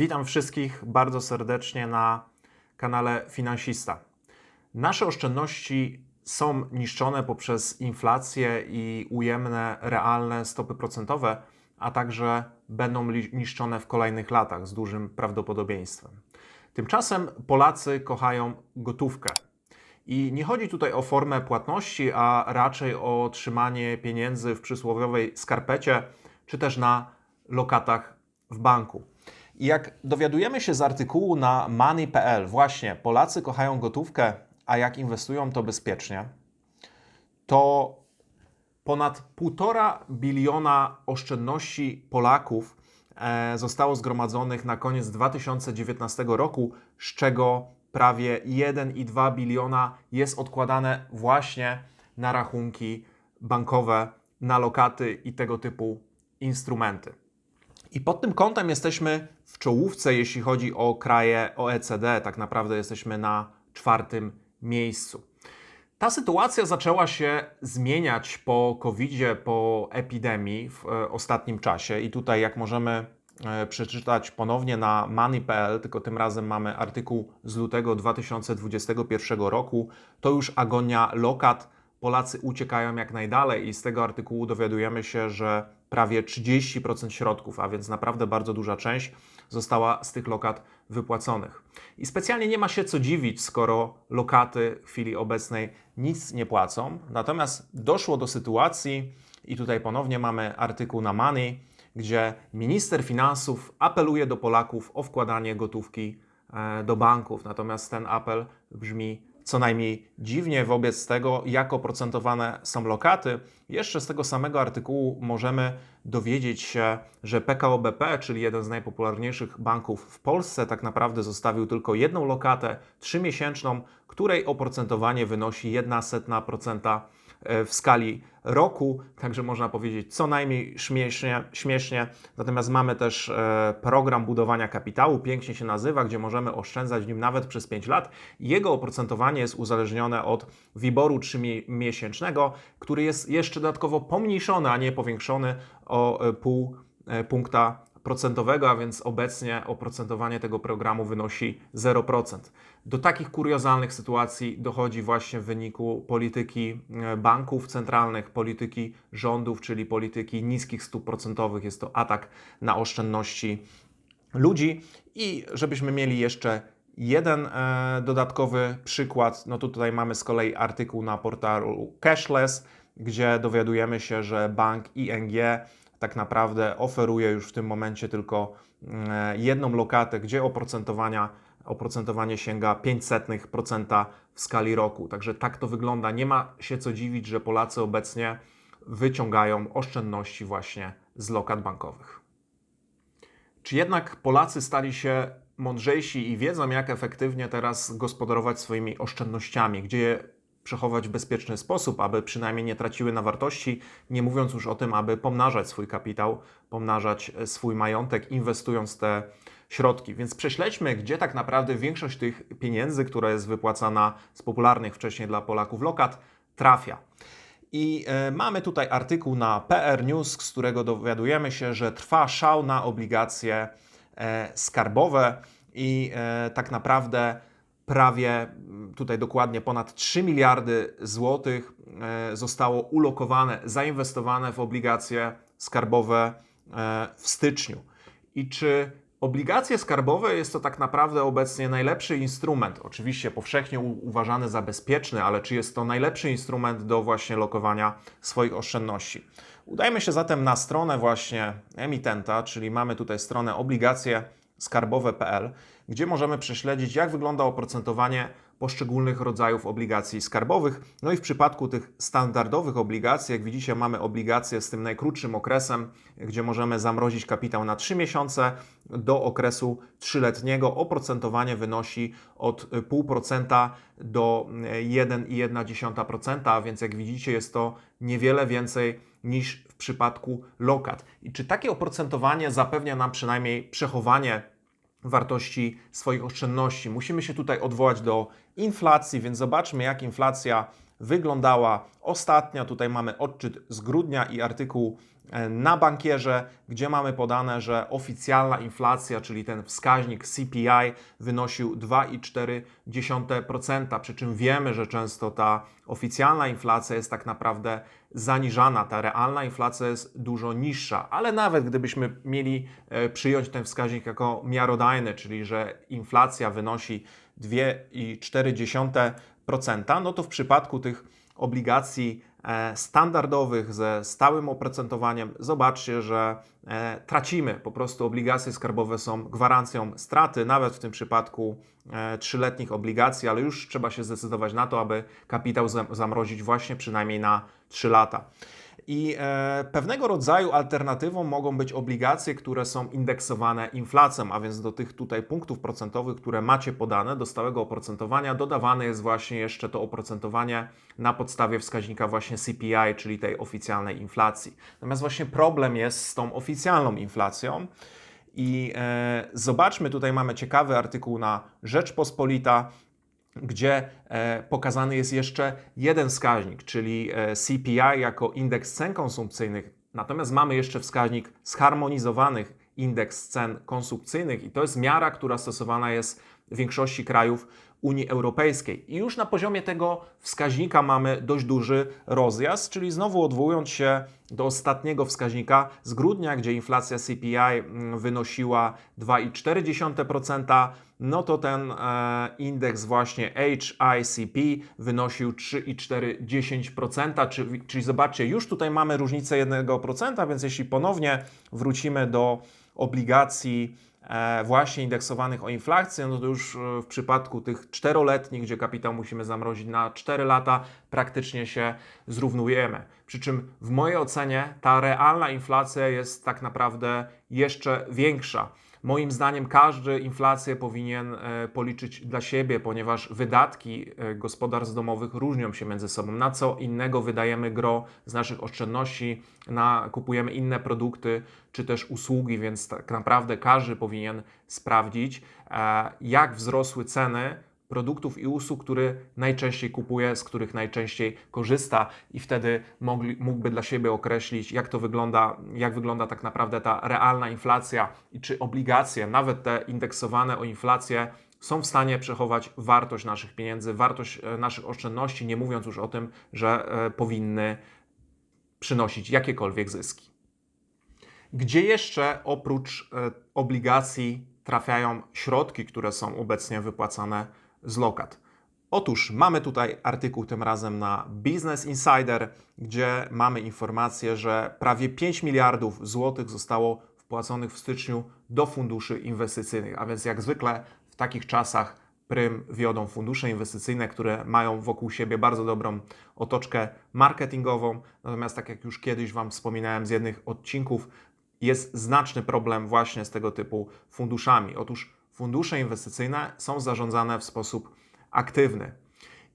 Witam wszystkich bardzo serdecznie na kanale Finansista. Nasze oszczędności są niszczone poprzez inflację i ujemne realne stopy procentowe, a także będą niszczone w kolejnych latach z dużym prawdopodobieństwem. Tymczasem Polacy kochają gotówkę. I nie chodzi tutaj o formę płatności, a raczej o trzymanie pieniędzy w przysłowiowej skarpecie, czy też na lokatach w banku. Jak dowiadujemy się z artykułu na money.pl, właśnie Polacy kochają gotówkę, a jak inwestują to bezpiecznie, to ponad 1,5 biliona oszczędności Polaków e, zostało zgromadzonych na koniec 2019 roku, z czego prawie 1,2 biliona jest odkładane właśnie na rachunki bankowe, na lokaty i tego typu instrumenty. I pod tym kątem jesteśmy w czołówce, jeśli chodzi o kraje OECD. Tak naprawdę jesteśmy na czwartym miejscu. Ta sytuacja zaczęła się zmieniać po COVID-zie, po epidemii w e, ostatnim czasie. I tutaj, jak możemy e, przeczytać ponownie na money.pl, tylko tym razem mamy artykuł z lutego 2021 roku, to już agonia lokat. Polacy uciekają jak najdalej i z tego artykułu dowiadujemy się, że prawie 30% środków, a więc naprawdę bardzo duża część, została z tych lokat wypłaconych. I specjalnie nie ma się co dziwić, skoro lokaty w chwili obecnej nic nie płacą. Natomiast doszło do sytuacji, i tutaj ponownie mamy artykuł na Money, gdzie minister finansów apeluje do Polaków o wkładanie gotówki e, do banków. Natomiast ten apel brzmi co najmniej dziwnie wobec tego, jak oprocentowane są lokaty. Jeszcze z tego samego artykułu możemy dowiedzieć się, że PKO BP, czyli jeden z najpopularniejszych banków w Polsce, tak naprawdę zostawił tylko jedną lokatę trzymiesięczną, której oprocentowanie wynosi 0,01% e, w skali roku, także można powiedzieć co najmniej śmiesznie. śmiesznie. Natomiast mamy też e, program budowania kapitału, pięknie się nazywa, gdzie możemy oszczędzać w nim nawet przez 5 lat. Jego oprocentowanie jest uzależnione od WIBORu 3-miesięcznego, który jest jeszcze dodatkowo pomniejszony, a nie powiększony o e, pół e, punkta procentowego, a więc obecnie oprocentowanie tego programu wynosi 0%. Do takich kuriozalnych sytuacji dochodzi właśnie w wyniku polityki e, banków centralnych, polityki rządów, czyli polityki niskich stóp procentowych. Jest to atak na oszczędności ludzi. I żebyśmy mieli jeszcze jeden e, dodatkowy przykład, no to tutaj mamy z kolei artykuł na portalu Cashless, gdzie dowiadujemy się, że bank ING tak naprawdę oferuje już w tym momencie tylko e, jedną lokatę, gdzie oprocentowania, oprocentowanie sięga 0,05% w skali roku. Także tak to wygląda. Nie ma się co dziwić, że Polacy obecnie wyciągają oszczędności właśnie z lokat bankowych. Czy jednak Polacy stali się mądrzejsi i wiedzą, jak efektywnie teraz gospodarować swoimi oszczędnościami, gdzie je przechować w bezpieczny sposób, aby przynajmniej nie traciły na wartości, nie mówiąc już o tym, aby pomnażać swój kapitał, pomnażać e, swój majątek, inwestując te środki. Więc prześledźmy, gdzie tak naprawdę większość tych pieniędzy, która jest wypłacana z popularnych wcześniej dla Polaków lokat, trafia. I e, mamy tutaj artykuł na PR News, z którego dowiadujemy się, że trwa szał na obligacje e, skarbowe i e, tak naprawdę prawie m, tutaj dokładnie ponad 3 miliardy złotych e, zostało ulokowane, zainwestowane w obligacje skarbowe e, w styczniu. I czy obligacje skarbowe jest to tak naprawdę obecnie najlepszy instrument, oczywiście powszechnie uważany za bezpieczny, ale czy jest to najlepszy instrument do właśnie lokowania swoich oszczędności? Udajmy się zatem na stronę właśnie emitenta, czyli mamy tutaj stronę obligacje skarbowe.pl, gdzie możemy prześledzić, jak wygląda oprocentowanie poszczególnych rodzajów obligacji skarbowych. No i w przypadku tych standardowych obligacji, jak widzicie, mamy obligacje z tym najkrótszym okresem, gdzie możemy zamrozić kapitał na 3 miesiące do okresu trzyletniego. Oprocentowanie wynosi od 0,5% do 1,1%, a więc jak widzicie, jest to niewiele więcej niż w przypadku lokat. I czy takie oprocentowanie zapewnia nam przynajmniej przechowanie wartości swoich oszczędności? Musimy się tutaj odwołać do inflacji, więc zobaczmy, jak inflacja wyglądała ostatnio. Tutaj mamy odczyt z grudnia i artykuł e, na bankierze, gdzie mamy podane, że oficjalna inflacja, czyli ten wskaźnik CPI, wynosił 2,4%. Przy czym wiemy, że często ta oficjalna inflacja jest tak naprawdę zaniżana, ta realna inflacja jest dużo niższa, ale nawet gdybyśmy mieli e, przyjąć ten wskaźnik jako miarodajny, czyli że inflacja wynosi 2,4%, no to w przypadku tych obligacji e, standardowych ze stałym oprocentowaniem, zobaczcie, że e, tracimy. Po prostu obligacje skarbowe są gwarancją straty, nawet w tym przypadku e, trzyletnich obligacji, ale już trzeba się zdecydować na to, aby kapitał zamrozić właśnie przynajmniej na 3 lata. I e, pewnego rodzaju alternatywą mogą być obligacje, które są indeksowane inflacją, a więc do tych tutaj punktów procentowych, które macie podane, do stałego oprocentowania, dodawane jest właśnie jeszcze to oprocentowanie na podstawie wskaźnika właśnie CPI, czyli tej oficjalnej inflacji. Natomiast właśnie problem jest z tą oficjalną inflacją. I e, zobaczmy, tutaj mamy ciekawy artykuł na Rzeczpospolita, gdzie e, pokazany jest jeszcze jeden wskaźnik, czyli e, CPI jako indeks cen konsumpcyjnych. Natomiast mamy jeszcze wskaźnik zharmonizowanych indeks cen konsumpcyjnych i to jest miara, która stosowana jest w większości krajów Unii Europejskiej. I już na poziomie tego wskaźnika mamy dość duży rozjazd, czyli znowu odwołując się do ostatniego wskaźnika z grudnia, gdzie inflacja CPI mm, wynosiła 2,4%, no to ten e, indeks właśnie HICP wynosił 3,4%, czyli, czyli zobaczcie, już tutaj mamy różnicę 1%, więc jeśli ponownie wrócimy do obligacji właśnie indeksowanych o inflację, no to już e, w przypadku tych czteroletnich, gdzie kapitał musimy zamrozić na 4 lata, praktycznie się zrównujemy. Przy czym w mojej ocenie ta realna inflacja jest tak naprawdę jeszcze większa. Moim zdaniem każdy inflację powinien e, policzyć dla siebie, ponieważ wydatki e, gospodarstw domowych różnią się między sobą. Na co innego wydajemy gro z naszych oszczędności, na, kupujemy inne produkty czy też usługi, więc tak naprawdę każdy powinien sprawdzić, e, jak wzrosły ceny produktów i usług, który najczęściej kupuje, z których najczęściej korzysta i wtedy mogli, mógłby dla siebie określić, jak to wygląda, jak wygląda tak naprawdę ta realna inflacja i czy obligacje, nawet te indeksowane o inflację, są w stanie przechować wartość naszych pieniędzy, wartość e, naszych oszczędności, nie mówiąc już o tym, że e, powinny przynosić jakiekolwiek zyski. Gdzie jeszcze oprócz e, obligacji trafiają środki, które są obecnie wypłacane z lokat. Otóż mamy tutaj artykuł tym razem na Business Insider, gdzie mamy informację, że prawie 5 miliardów złotych zostało wpłaconych w styczniu do funduszy inwestycyjnych. A więc jak zwykle w takich czasach prym wiodą fundusze inwestycyjne, które mają wokół siebie bardzo dobrą otoczkę marketingową. Natomiast tak jak już kiedyś Wam wspominałem z jednych odcinków, jest znaczny problem właśnie z tego typu funduszami. Otóż fundusze inwestycyjne są zarządzane w sposób aktywny.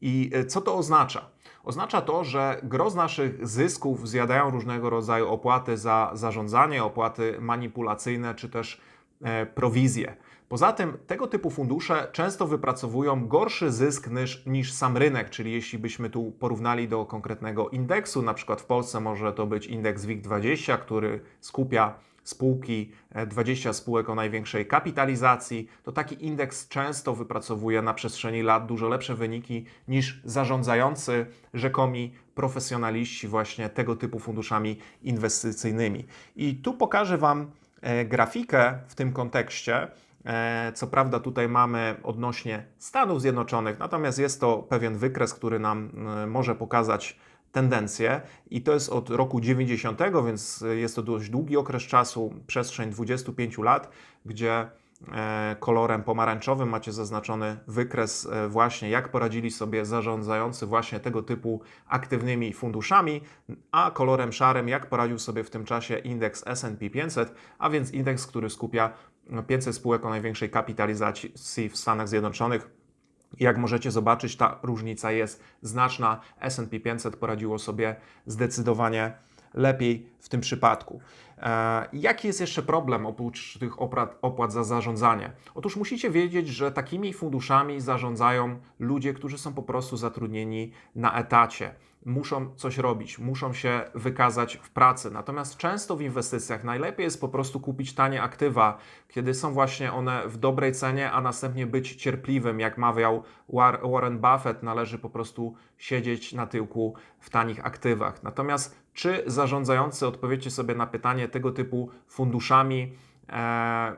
I e, co to oznacza? Oznacza to, że gro z naszych zysków zjadają różnego rodzaju opłaty za zarządzanie, opłaty manipulacyjne czy też e, prowizje. Poza tym tego typu fundusze często wypracowują gorszy zysk niż, niż sam rynek, czyli jeśli byśmy tu porównali do konkretnego indeksu, na przykład w Polsce może to być indeks WIG20, który skupia spółki, 20 e, spółek o największej kapitalizacji, to taki indeks często wypracowuje na przestrzeni lat dużo lepsze wyniki niż zarządzający rzekomi profesjonaliści właśnie tego typu funduszami inwestycyjnymi. I tu pokażę Wam e, grafikę w tym kontekście. E, co prawda tutaj mamy odnośnie Stanów Zjednoczonych, natomiast jest to pewien wykres, który nam może pokazać tendencje i to jest od roku 90, więc jest to dość długi okres czasu, przestrzeń 25 lat, gdzie e, kolorem pomarańczowym macie zaznaczony wykres e, właśnie jak poradzili sobie zarządzający właśnie tego typu aktywnymi funduszami, a kolorem szarym jak poradził sobie w tym czasie indeks S&P 500, a więc indeks, który skupia 500 spółek o największej kapitalizacji w Stanach Zjednoczonych jak możecie zobaczyć, ta różnica jest znaczna. SP 500 poradziło sobie zdecydowanie lepiej w tym przypadku. E, Jaki jest jeszcze problem oprócz tych opłat, opłat za zarządzanie? Otóż musicie wiedzieć, że takimi funduszami zarządzają ludzie, którzy są po prostu zatrudnieni na etacie. Muszą coś robić, muszą się wykazać w pracy. Natomiast często w inwestycjach najlepiej jest po prostu kupić tanie aktywa, kiedy są właśnie one w dobrej cenie, a następnie być cierpliwym. Jak mawiał War- Warren Buffett, należy po prostu siedzieć na tyłku w tanich aktywach. Natomiast czy zarządzający, odpowiecie sobie na pytanie tego typu funduszami, e,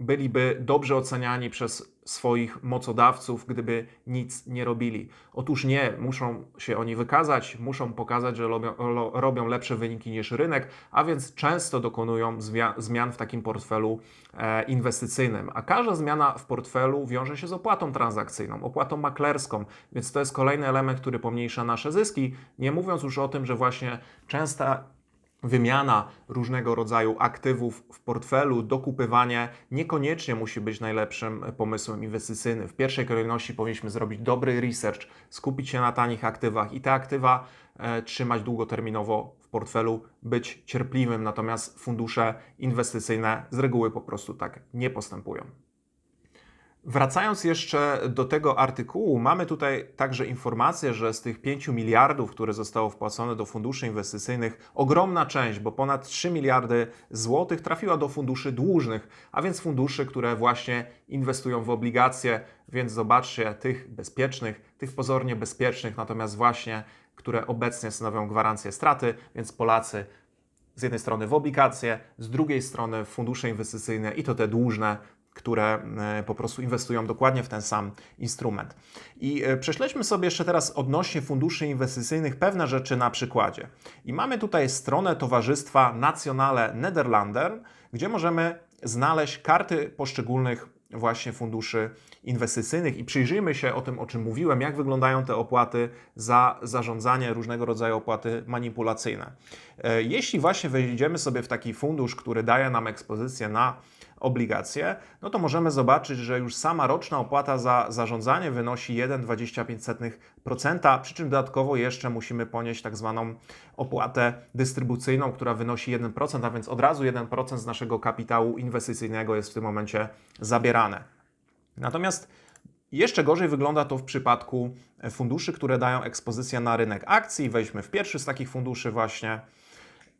byliby dobrze oceniani przez swoich mocodawców, gdyby nic nie robili. Otóż nie, muszą się oni wykazać, muszą pokazać, że robią, robią lepsze wyniki niż rynek, a więc często dokonują zmian w takim portfelu e, inwestycyjnym. A każda zmiana w portfelu wiąże się z opłatą transakcyjną, opłatą maklerską, więc to jest kolejny element, który pomniejsza nasze zyski, nie mówiąc już o tym, że właśnie częsta wymiana różnego rodzaju aktywów w portfelu, dokupywanie niekoniecznie musi być najlepszym pomysłem inwestycyjnym. W pierwszej kolejności powinniśmy zrobić dobry research, skupić się na tanich aktywach i te aktywa e, trzymać długoterminowo w portfelu, być cierpliwym, natomiast fundusze inwestycyjne z reguły po prostu tak nie postępują. Wracając jeszcze do tego artykułu, mamy tutaj także informację, że z tych 5 miliardów, które zostało wpłacone do funduszy inwestycyjnych, ogromna część, bo ponad 3 miliardy złotych, trafiła do funduszy dłużnych, a więc funduszy, które właśnie inwestują w obligacje. Więc zobaczcie, tych bezpiecznych, tych pozornie bezpiecznych, natomiast właśnie, które obecnie stanowią gwarancję straty, więc Polacy z jednej strony w obligacje, z drugiej strony w fundusze inwestycyjne i to te dłużne, które e, po prostu inwestują dokładnie w ten sam instrument. I e, prześledźmy sobie jeszcze teraz odnośnie funduszy inwestycyjnych pewne rzeczy na przykładzie. I mamy tutaj stronę Towarzystwa Nationale Nederlander, gdzie możemy znaleźć karty poszczególnych właśnie funduszy inwestycyjnych i przyjrzyjmy się o tym, o czym mówiłem, jak wyglądają te opłaty za zarządzanie, różnego rodzaju opłaty manipulacyjne. E, Jeśli właśnie wejdziemy sobie w taki fundusz, który daje nam ekspozycję na obligacje, no to możemy zobaczyć, że już sama roczna opłata za zarządzanie wynosi 1,25%, przy czym dodatkowo jeszcze musimy ponieść tak zwaną opłatę dystrybucyjną, która wynosi 1%, a więc od razu 1% z naszego kapitału inwestycyjnego jest w tym momencie zabierane. Natomiast jeszcze gorzej wygląda to w przypadku funduszy, które dają ekspozycję na rynek akcji. Wejdźmy w pierwszy z takich funduszy właśnie,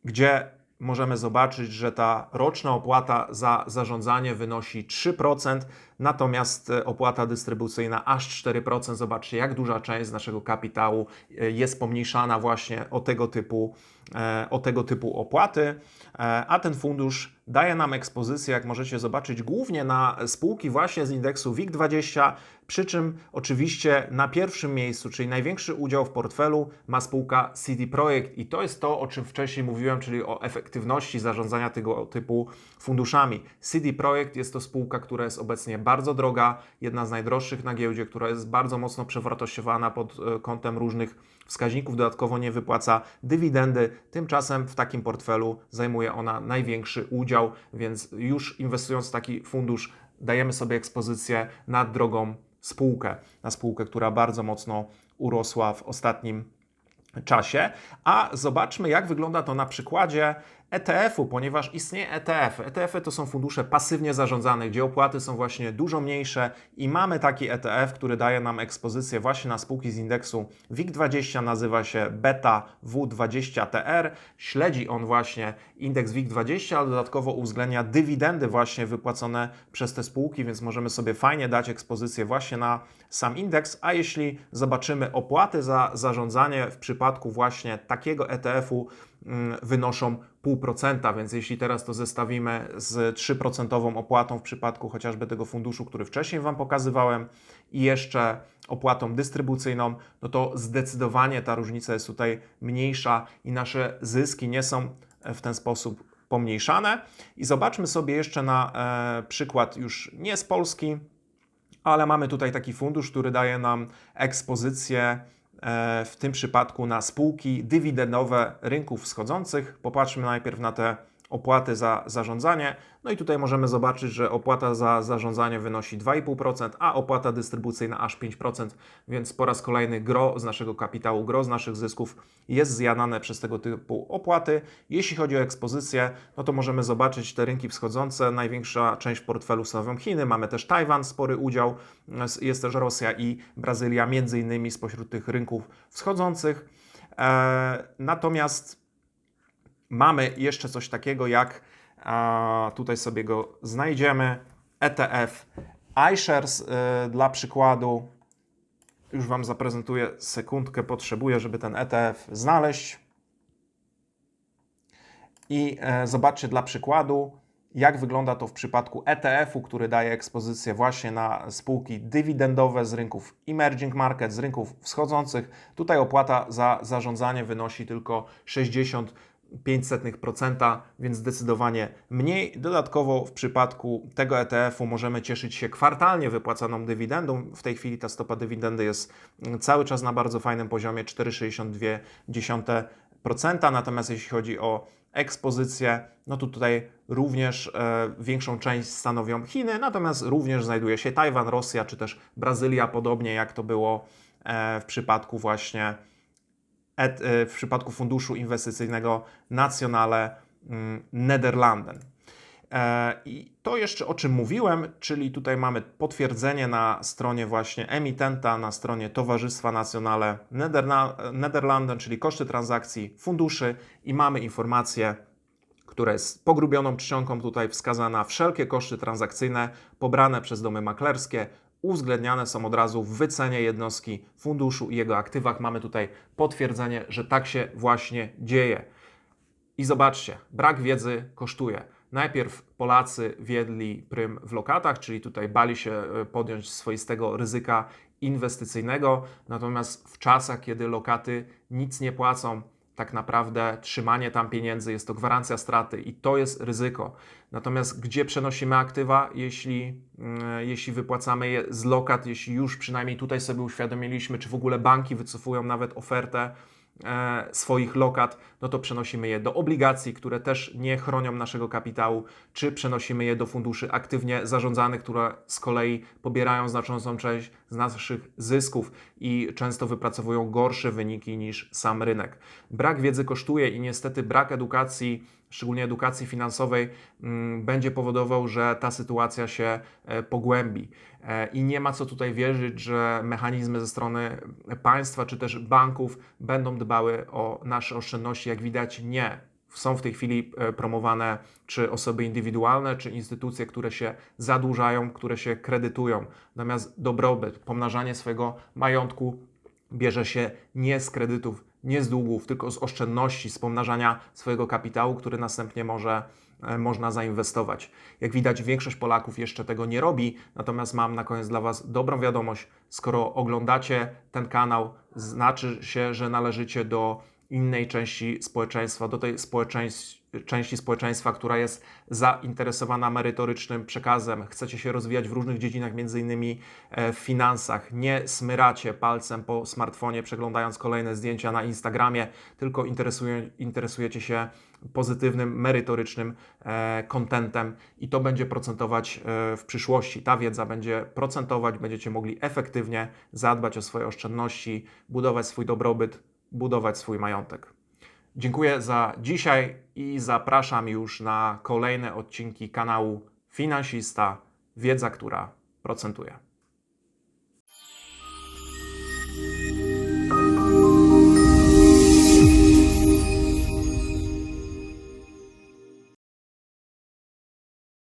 gdzie możemy zobaczyć, że ta roczna opłata za zarządzanie wynosi 3%, natomiast e, opłata dystrybucyjna aż 4%. Zobaczcie, jak duża część z naszego kapitału e, jest pomniejszana właśnie o tego typu, e, o tego typu opłaty, a ten fundusz daje nam ekspozycję, jak możecie zobaczyć, głównie na spółki właśnie z indeksu WIG20, przy czym oczywiście na pierwszym miejscu, czyli największy udział w portfelu ma spółka CD Projekt i to jest to, o czym wcześniej mówiłem, czyli o efektywności zarządzania tego typu funduszami. CD Projekt jest to spółka, która jest obecnie bardzo droga, jedna z najdroższych na giełdzie, która jest bardzo mocno przewartościowana pod e, kątem różnych wskaźników, dodatkowo nie wypłaca dywidendy, tymczasem w takim portfelu zajmuje ona największy udział, więc już inwestując w taki fundusz dajemy sobie ekspozycję na drogą spółkę, na spółkę, która bardzo mocno urosła w ostatnim czasie. A zobaczmy, jak wygląda to na przykładzie ETF-u, ponieważ istnieje ETF. ETF-y to są fundusze pasywnie zarządzane, gdzie opłaty są właśnie dużo mniejsze i mamy taki ETF, który daje nam ekspozycję właśnie na spółki z indeksu WIG20, nazywa się Beta W20TR. Śledzi on właśnie indeks WIG20, ale dodatkowo uwzględnia dywidendy właśnie wypłacone przez te spółki, więc możemy sobie fajnie dać ekspozycję właśnie na sam indeks, a jeśli zobaczymy opłaty za zarządzanie w przypadku właśnie takiego ETF-u wynoszą 0,5%, więc jeśli teraz to zestawimy z 3% opłatą w przypadku chociażby tego funduszu, który wcześniej Wam pokazywałem i jeszcze opłatą dystrybucyjną, no to zdecydowanie ta różnica jest tutaj mniejsza i nasze zyski nie są w ten sposób pomniejszane. I zobaczmy sobie jeszcze na e, przykład już nie z Polski, ale mamy tutaj taki fundusz, który daje nam ekspozycję e, w tym przypadku na spółki dywidendowe rynków wschodzących. Popatrzmy najpierw na te opłaty za zarządzanie. No i tutaj możemy zobaczyć, że opłata za zarządzanie wynosi 2,5%, a opłata dystrybucyjna aż 5%, więc po raz kolejny gro z naszego kapitału, gro z naszych zysków jest zjadane przez tego typu opłaty. Jeśli chodzi o ekspozycję, no to możemy zobaczyć te rynki wschodzące. Największa część portfelu stanowią Chiny, mamy też Tajwan, spory udział, jest też Rosja i Brazylia, między innymi spośród tych rynków wschodzących. Eee, natomiast mamy jeszcze coś takiego jak, a, tutaj sobie go znajdziemy, ETF iShares y, dla przykładu. Już Wam zaprezentuję, sekundkę potrzebuję, żeby ten ETF znaleźć. I e, zobaczcie dla przykładu, jak wygląda to w przypadku ETF-u, który daje ekspozycję właśnie na spółki dywidendowe z rynków emerging market, z rynków wschodzących. Tutaj opłata za zarządzanie wynosi tylko 60 0,05%, więc zdecydowanie mniej. Dodatkowo w przypadku tego ETF-u możemy cieszyć się kwartalnie wypłacaną dywidendą. W tej chwili ta stopa dywidendy jest cały czas na bardzo fajnym poziomie 4,62%. Natomiast jeśli chodzi o ekspozycję, no to tutaj również e, większą część stanowią Chiny, natomiast również znajduje się Tajwan, Rosja czy też Brazylia, podobnie jak to było e, w przypadku właśnie E, w przypadku funduszu inwestycyjnego Nationale mm, Nederlanden. E, I to jeszcze o czym mówiłem, czyli tutaj mamy potwierdzenie na stronie właśnie emitenta, na stronie Towarzystwa Nationale Nederlanden, czyli koszty transakcji funduszy i mamy informację, która jest pogrubioną czcionką tutaj wskazana, wszelkie koszty transakcyjne pobrane przez domy maklerskie uwzględniane są od razu w wycenie jednostki funduszu i jego aktywach. Mamy tutaj potwierdzenie, że tak się właśnie dzieje. I zobaczcie, brak wiedzy kosztuje. Najpierw Polacy wiedli prym w lokatach, czyli tutaj bali się e, podjąć swoistego ryzyka inwestycyjnego, natomiast w czasach, kiedy lokaty nic nie płacą, tak naprawdę trzymanie tam pieniędzy jest to gwarancja straty i to jest ryzyko. Natomiast gdzie przenosimy aktywa, jeśli, mm, jeśli wypłacamy je z lokat, jeśli już przynajmniej tutaj sobie uświadomiliśmy, czy w ogóle banki wycofują nawet ofertę swoich lokat, no to przenosimy je do obligacji, które też nie chronią naszego kapitału, czy przenosimy je do funduszy aktywnie zarządzanych, które z kolei pobierają znaczącą część z naszych zysków i często wypracowują gorsze wyniki niż sam rynek. Brak wiedzy kosztuje i niestety brak edukacji szczególnie edukacji finansowej, mm, będzie powodował, że ta sytuacja się e, pogłębi. E, I nie ma co tutaj wierzyć, że mechanizmy ze strony państwa czy też banków będą dbały o nasze oszczędności. Jak widać, nie. Są w tej chwili e, promowane czy osoby indywidualne, czy instytucje, które się zadłużają, które się kredytują. Natomiast dobrobyt, pomnażanie swojego majątku bierze się nie z kredytów, nie z długów, tylko z oszczędności, z pomnażania swojego kapitału, który następnie może, e, można zainwestować. Jak widać, większość Polaków jeszcze tego nie robi, natomiast mam na koniec dla Was dobrą wiadomość. Skoro oglądacie ten kanał, znaczy się, że należycie do innej części społeczeństwa, do tej społeczeństwa części społeczeństwa, która jest zainteresowana merytorycznym przekazem, chcecie się rozwijać w różnych dziedzinach, między innymi e, w finansach, nie smyracie palcem po smartfonie, przeglądając kolejne zdjęcia na Instagramie, tylko interesuje, interesujecie się pozytywnym, merytorycznym kontentem i to będzie procentować e, w przyszłości. Ta wiedza będzie procentować, będziecie mogli efektywnie zadbać o swoje oszczędności, budować swój dobrobyt, budować swój majątek. Dziękuję za dzisiaj i zapraszam już na kolejne odcinki kanału Finansista Wiedza, która procentuje.